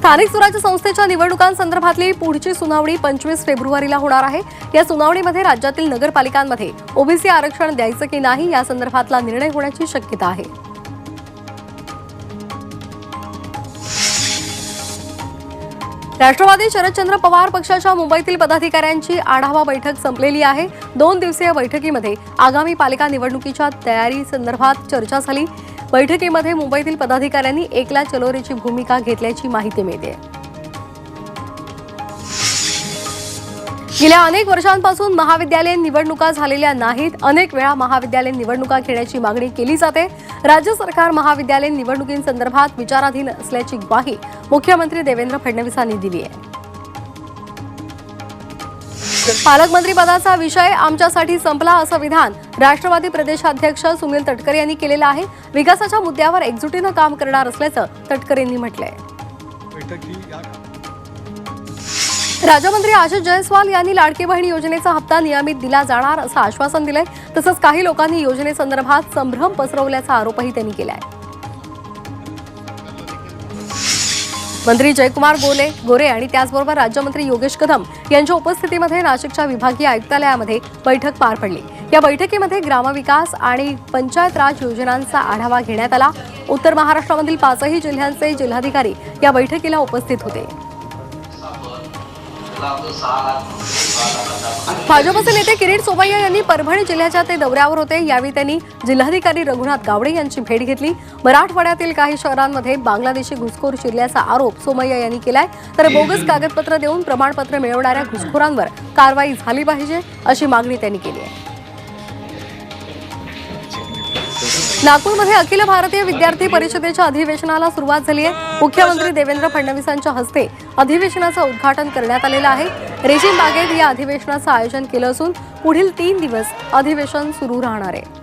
स्थानिक स्वराज्य संस्थेच्या निवडणुकांसंदर्भातली पुढची सुनावणी पंचवीस फेब्रुवारीला होणार आहे. या सुनावणीमध्ये राज्यातील नगरपालिकांमध्ये ओबीसी आरक्षण द्यायचं की नाही या संदर्भातला निर्णय होण्याची शक्यता आहे. राष्ट्रवादी शरदचंद्र पवार पक्षाच्या मुंबईतील पदाधिकाऱ्यांची आढावा बैठक संपलेली आहे. दोन दिवसीय बैठकीमध्ये आगामी पालिका निवडणुकीच्या तयारी संदर्भात चर्चा झाली. बैठकीमध्ये मुंबईतील पदाधिकाऱ्यांनी एकला चलोरीची भूमिका घेतल्याची माहिती मिळते. गेल्या अनेक वर्षांपासून महाविद्यालयीन निवडणुका झालेल्या नाहीत. अनेक वेळा महाविद्यालयीन निवडणुका घेण्याची मागणी केली जाते. राज्य सरकार महाविद्यालयीन निवडणुकींसंदर्भात विचाराधीन असल्याची ग्वाही मुख्यमंत्री देवेंद्र फडणवीसांनी दिली आहे. पालकमंत्री पदाचा विषय आमच्यासाठी संपला असं विधान राष्ट्रवादी प्रदेशाध्यक्ष सुनील तटकरे यांनी केलेलं आहे. विकासाच्या मुद्द्यावर एकजुटीनं काम करणार असल्याचं तटकरेंनी म्हटलंय. बैठक राज्यमंत्री आशिष जयस्वाल यांनी लाडकी बहीण योजनेचा हप्ता नियमित दिला जाणार असं आश्वासन दिलंय. तसंच काही लोकांनी योजनेसंदर्भात संभ्रम पसरवल्याचा आरोपही त्यांनी केलाय. मंत्री जयकुमार गोले गोरे आणि त्याचबरोबर राज्यमंत्री योगेश कदम यांच्या उपस्थितीमध्ये नाशिकच्या विभागीय आयुक्तालयामध्ये बैठक पार पडली. या बैठकीमध्ये ग्रामविकास आणि पंचायत राज योजनांचा आढावा घेण्यात आला. उत्तर महाराष्ट्रामधील पाचही जिल्ह्यांचे जिल्हाधिकारी या बैठकीला उपस्थित होते. भाजपचे नेते किरीट सोमय्या यांनी परभणी जिल्ह्याच्या ते दौऱ्यावर होते. यावेळी त्यांनी जिल्हाधिकारी रघुनाथ गावडे यांची भेट घेतली. मराठवाड्यातील काही शहरांमध्ये बांगलादेशी घुसखोर शिरल्याचा आरोप सोमय्या यांनी केलाय. तर बोगस कागदपत्र देऊन प्रमाणपत्र मिळवणाऱ्या घुसखोरांवर कारवाई झाली पाहिजे अशी मागणी त्यांनी केली आहे. नागपूरमध्ये अखिल भारतीय विद्यार्थी परिषदेच्या अधिवेशनाला सुरुवात झाली आहे. मुख्यमंत्री देवेंद्र फडणवीसांच्या हस्ते अधिवेशनाचं उद्घाटन करण्यात आलेलं आहे. रेशीम बागेत या अधिवेशनाचं आयोजन केलं असून पुढील तीन दिवस अधिवेशन सुरू राहणार आहे.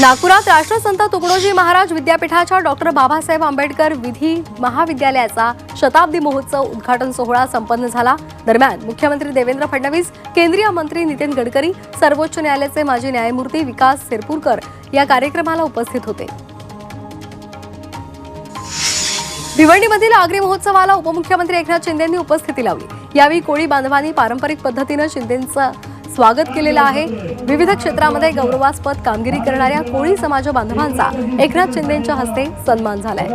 नागपुरात राष्ट्रसंत तुकडोजी महाराज विद्यापीठाच्या डॉक्टर बाबासाहेब आंबेडकर विधी महाविद्यालयाचा शताब्दी महोत्सव उद्घाटन सोहळा संपन्न झाला. दरम्यान मुख्यमंत्री देवेंद्र फडणवीस केंद्रीय मंत्री नितीन गडकरी सर्वोच्च न्यायालयाचे माजी न्यायमूर्ती विकास सिरपूरकर या कार्यक्रमाला उपस्थित होते. भिवंडीमधील आगरी महोत्सवाला उपमुख्यमंत्री एकनाथ शिंदेंनी उपस्थिती लावली. यावेळी कोळी बांधवांनी पारंपरिक पद्धतीनं शिंदेंचं स्वागत केलेलं आहे. विविध क्षेत्रामध्ये गौरवास्पद कामगिरी करणाऱ्या कोळी समाज बांधवांचा एकनाथ शिंदेच्या हस्ते सन्मान झालाय.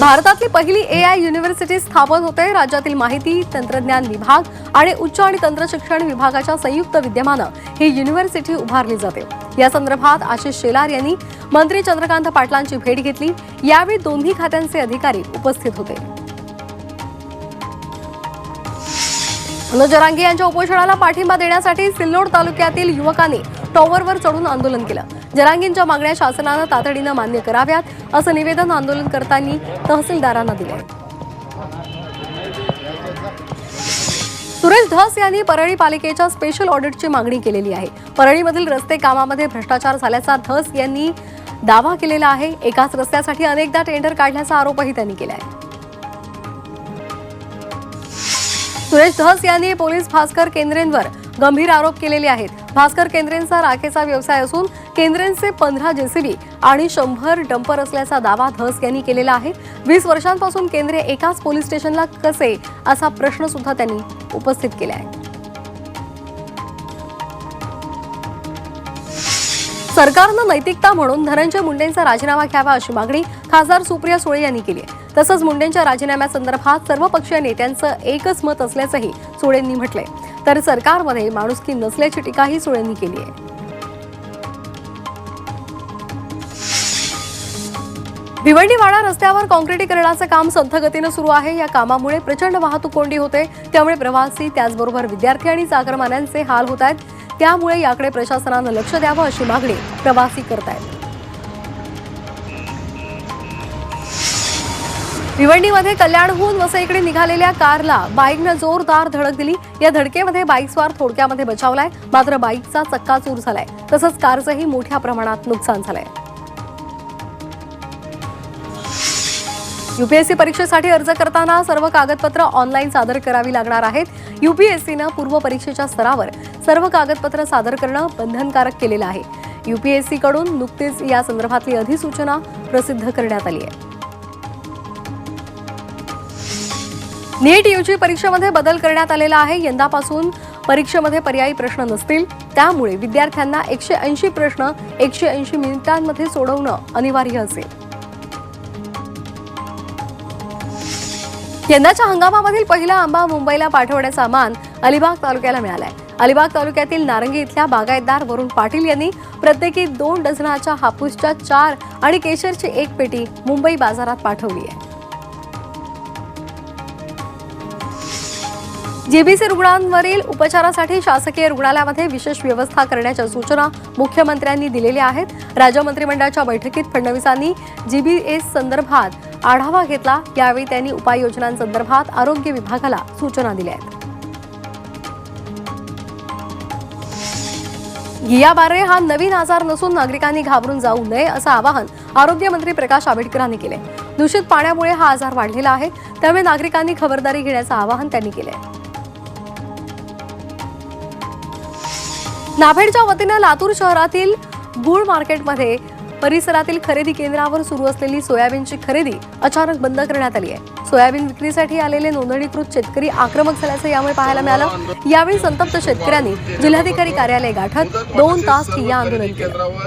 भारतातली पहिली ए आय युनिव्हर्सिटी स्थापन होते. राज्यातील माहिती तंत्रज्ञान विभाग आणि उच्च आणि तंत्रशिक्षण विभागाच्या संयुक्त विद्यमानं ही युनिव्हर्सिटी उभारली जाते. या संदर्भात आशिष शेलार यांनी मंत्री चंद्रकांत पाटलांची भेट घेतली. यावेळी दोन्ही खात्यांचे अधिकारी उपस्थित होते. मनोज जरांगे यांच्या उपोषणाला पाठिंबा देण्यासाठी सिल्लोड तालुक्यातील युवकांनी टॉवरवर चढून आंदोलन केलं. जरांगींच्या मागण्या शासनानं तातडीनं मान्य कराव्यात असं निवेदन आंदोलनकर्त्यांनी तहसीलदारांना दिले सुरेश धस यांनी परळी पालिकेच्या स्पेशल ऑडिटची मागणी केलेली आहे. परळीमधील रस्ते कामामध्ये भ्रष्टाचार झाल्याचा धस यांनी दावा केलेला आहे. एकाच रस्त्यासाठी अनेकदा टेंडर काढल्याचा आरोपही त्यांनी केला आहे. सुरेश धस यांनी पोलीस भास्कर केंद्रेंवर गंभीर आरोप केलेले आहेत. भास्कर केंद्रेंचा राखेचा व्यवसाय असून केंद्रेंचे पंधरा जेसीबी आणि शंभर डंपर असल्याचा दावा धस यांनी केलेला आहे. वीस वर्षांपासून केंद्रे एकाच पोलीस स्टेशनला कसे असा प्रश्न सुद्धा त्यांनी उपस्थित केला आहे. सरकारनं नैतिकता म्हणून धनंजय मुंडेंचा राजीनामा घ्यावा अशी मागणी खासदार सुप्रिया सुळे यांनी केली आहे. तसंच मुंडेंच्या राजीनाम्यासंदर्भात सर्वपक्षीय नेत्यांचं एकच मत असल्याचंही सुळेंनी म्हटलंय. तर सरकारमध्ये माणुसकी नसल्याची टीकाही सुळेंनी केली आहे. भिवंडीवाडा रस्त्यावर काँक्रिटीकरणाचं काम संथगतीनं सुरू आहे. या कामामुळे प्रचंड वाहतूक कोंडी होते. त्यामुळे प्रवासी त्याचबरोबर विद्यार्थी आणि चाकरमान्यांचे हाल होत आहेत. त्यामुळे याकडे प्रशासनानं लक्ष द्यावं अशी मागणी प्रवासी करतायत. भिवंडीमध्ये कल्याणहून वसईकडे निघालेल्या कारला बाईकनं जोरदार धडक दिली. या धडकेमध्ये बाईकस्वार थोडक्यामध्ये बचावलाय. मात्र बाईकचा चक्काचूर झालाय. तसंच कारचंही मोठ्या प्रमाणात नुकसान झालंय. युपीएससी परीक्षेसाठी अर्ज करताना सर्व कागदपत्र ऑनलाईन सादर करावी लागणार आहेत. युपीएससीनं पूर्व परीक्षेच्या स्तरावर सर्व कागदपत्र सादर करणं बंधनकारक केलेलं आहे. युपीएससीकडून नुकतीच या संदर्भातली अधिसूचना प्रसिद्ध करण्यात आली आहे. नीट यूजी परीक्षेमध्ये बदल करण्यात आलेला आहे. यंदापासून परीक्षेमध्ये पर्यायी प्रश्न नसतील. त्यामुळे विद्यार्थ्यांना एकशे ऐंशी प्रश्न एकशे ऐंशी मिनिटांमध्ये सोडवणं अनिवार्य असेल. यंदाच्या हंगामामधील पहिला आंबा मुंबईला पाठवण्याचा मान अलिबाग तालुक्याला मिळालाय. अलिबाग तालुक्यातील नारंगी इथल्या बागायतदार वरुण पाटील यांनी प्रत्येकी दोन डझनाच्या हापूसच्या चार आणि केशरची एक पेटी मुंबई बाजारात पाठवली आहे. जेबीसी रुग्णांवरील उपचारासाठी शासकीय रुग्णालयामध्ये विशेष व्यवस्था करण्याच्या सूचना मुख्यमंत्र्यांनी दिलेल्या आहेत. राज्य मंत्रिमंडळाच्या बैठकीत फडणवीसांनी जीबीएस संदर्भात आढावा घेतला. यावेळी त्यांनी उपाययोजनांसंदर्भात आरोग्य विभागाला सूचना दिल्या आहेत. गिया बारे हा नवीन आजार नसून नागरिकांनी घाबरून जाऊ नये असं आवाहन आरोग्यमंत्री प्रकाश आंबेडकरांनी केले दूषित पाण्यामुळे हा आजार वाढलेला आहे. त्यामुळे नागरिकांनी खबरदारी घेण्याचं आवाहन त्यांनी केलंय. नाफेडच्या वतीनं लातूर शहरातील गुळ मार्केटमध्ये परिसरातील खरेदी केंद्रावर सुरू असलेली सोयाबीनची खरेदी अचानक बंद करण्यात आली आहे. सोयाबीन विक्रीसाठी आलेले नोंदणीकृत शेतकरी आक्रमक झाल्याचं यामुळे पाहायला मिळालं. यावेळी संतप्त शेतकऱ्यांनी जिल्हाधिकारी कार्यालय गाठत दोन तास ठिय्या आंदोलन केलं.